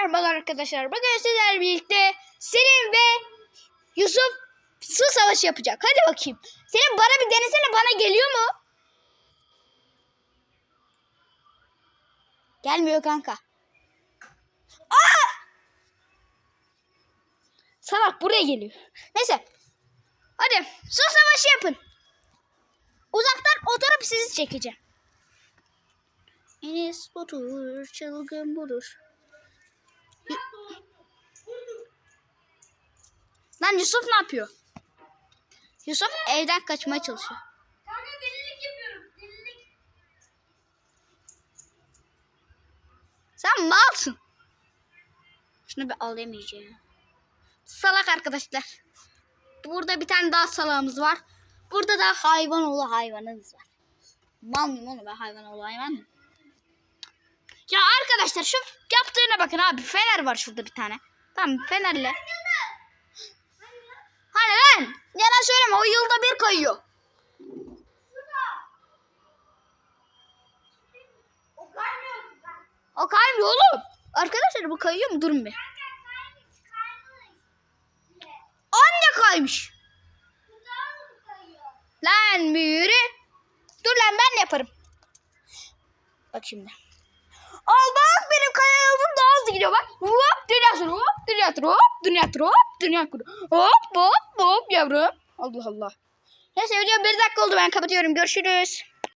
merhabalar arkadaşlar. Bugün sizlerle birlikte Selim ve Yusuf su savaşı yapacak. Hadi bakayım. Selim bana bir denesene bana geliyor mu? Gelmiyor kanka. Aa! Salak buraya geliyor. Neyse. Hadi su savaşı yapın. Uzaktan oturup sizi çekeceğim. Enes budur, çılgın budur. Lan Yusuf ne yapıyor? Yusuf evden kaçmaya çalışıyor. Kanka delilik yapıyorum. Delilik. Sen malsın. Şunu bir alamayacağım. Salak arkadaşlar. Burada bir tane daha salağımız var. Burada da hayvan oğlu hayvanımız var. Mal mıyım oğlum ben hayvan oğlu hayvan mı? Ya arkadaşlar şu yaptığına bakın abi. Fener var şurada bir tane. Tamam fenerle. Hani lan? Yalan söyleme o yılda bir kayıyor. O kaymıyor. O kaymıyor oğlum. Arkadaşlar bu kayıyor mu? Durun bir. Anne kaymış. Lan bir yürü. Dur lan ben de yaparım. Bak şimdi. Al bak hızlı gidiyor bak. Hop dünya turu hop dünya turu hop dünya turu hop dünya turu. Hop hop hop yavrum. Allah Allah. Neyse video bir dakika oldu ben kapatıyorum. Görüşürüz.